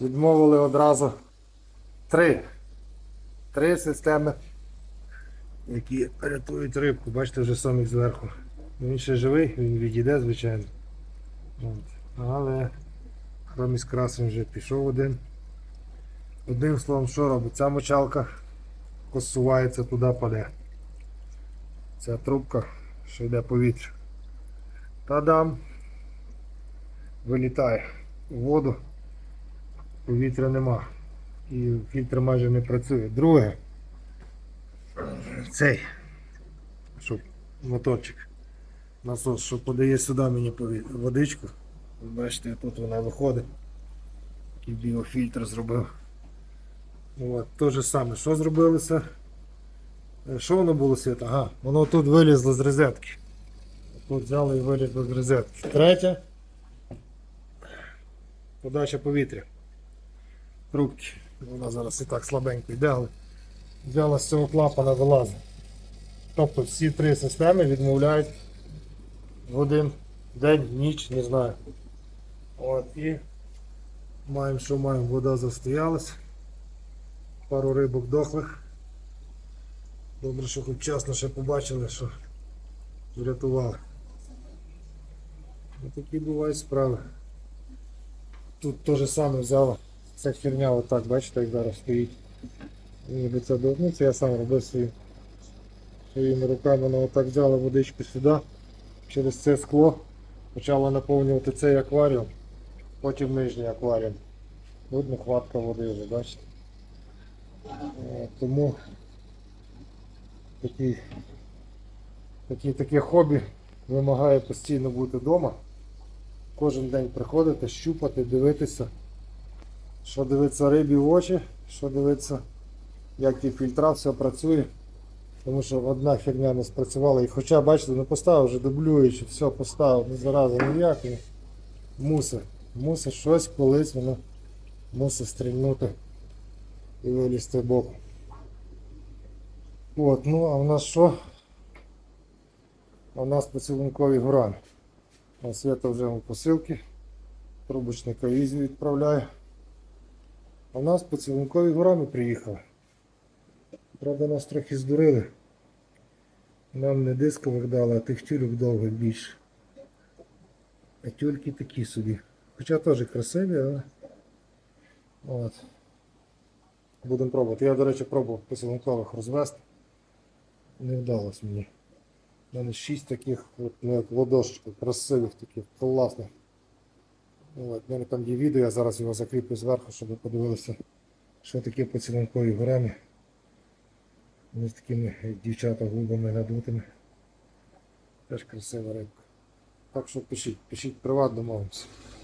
Відмовили одразу три. Три системи, які рятують рибку. Бачите, вже самі зверху. Ну, Він ще живий, він відійде, звичайно. Але хроміс красень вже пішов один. Одним словом, що робить? Ця мочалка косувається туди паде. Ця трубка, що йде повітря. Та-дам! Вилітає у воду, повітря нема. І фільтр майже не працює. Друге. Цей. Щоб моторчик. Насос, що подає сюди мені водичку. Ви Бачите, тут вона виходить. Такий біофільтр зробив. От, те же саме, що зробилося? Е, Що воно було світ? Ага, воно тут вилізло з розетки. Тут взяли і вилізло з розетки. Третє. Подача повітря. Трубки. Вона зараз і так слабенько йде, але взяла з цього клапана вилазить. Тобто всі три системи відмовляють в один день, ніч, не знаю. От і маємо, що маємо, вода застоялась. Пару рибок дохлих. Добре, що хоч вчасно ще побачили, що врятували. Ось такі бувають справи. Тут те саме взяла. Ця херня отак, бачите, як зараз стоїть. Ніби це ну, я сам робив своїм, своїми руками, вона отак взяла водичку сюди, через це скло почала наповнювати цей акваріум, потім нижній акваріум. Тут нехватка води вже, бачите. Е, Тому такі, такі, таке хобі вимагає постійно бути вдома. Кожен день приходити, щупати, дивитися, що дивиться рибі в очі, що дивиться, як ті фільтра, все працює. Тому що одна херня не спрацювала. І хоча, бачите, не поставив вже дублюючи, все поставив, не зараза ніякої. Мусить. Мусить щось колись воно мусить стрільнути і вилізти боком. От, ну а в нас що? А в нас поцілункові гурани. А Свята вже у посилки. Трубочника Ізі відправляє. А в нас поцілункові горами приїхали. Правда, нас трохи здурили. Нам не дискових дали, а тих тюльок довгих більше. А тюльки такі собі. Хоча теж красиві, але. От. Будемо пробувати. Я, до речі, пробував поцілункових розвести. Не вдалося мені. У мене шість таких, от, ну, ладошечок, красивих таких, класних. От, у мене там є відео, я зараз його закріплю зверху, щоб ви подивилися, що таке поцілункові горами. Вони з такими дівчата губами надутими. Теж красива рибка. Так що пишіть, пишіть приватно, домовимося.